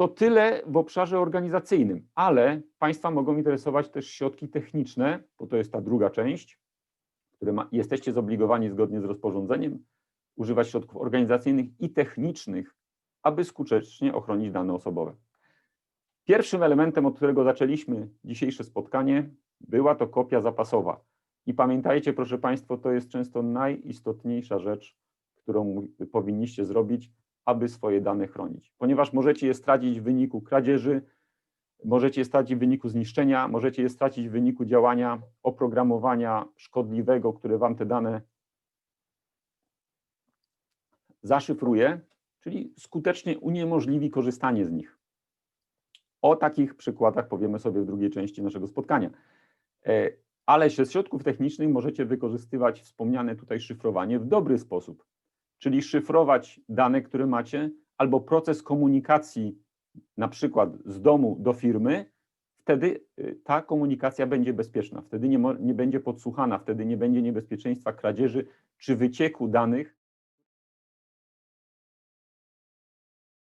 To tyle w obszarze organizacyjnym, ale Państwa mogą interesować też środki techniczne, bo to jest ta druga część, które ma, jesteście zobligowani zgodnie z rozporządzeniem używać środków organizacyjnych i technicznych, aby skutecznie ochronić dane osobowe. Pierwszym elementem, od którego zaczęliśmy dzisiejsze spotkanie, była to kopia zapasowa. I pamiętajcie, proszę Państwa, to jest często najistotniejsza rzecz, którą powinniście zrobić, aby swoje dane chronić. Ponieważ możecie je stracić w wyniku kradzieży, możecie je stracić w wyniku zniszczenia, możecie je stracić w wyniku działania oprogramowania szkodliwego, które Wam te dane zaszyfruje, czyli skutecznie uniemożliwi korzystanie z nich. O takich przykładach powiemy sobie w drugiej części naszego spotkania. E, Ale ze środków technicznych możecie wykorzystywać wspomniane tutaj szyfrowanie w dobry sposób, czyli szyfrować dane, które macie, albo proces komunikacji, na przykład z domu do firmy, wtedy y, ta komunikacja będzie bezpieczna, wtedy nie, nie będzie podsłuchana, wtedy nie będzie niebezpieczeństwa kradzieży czy wycieku danych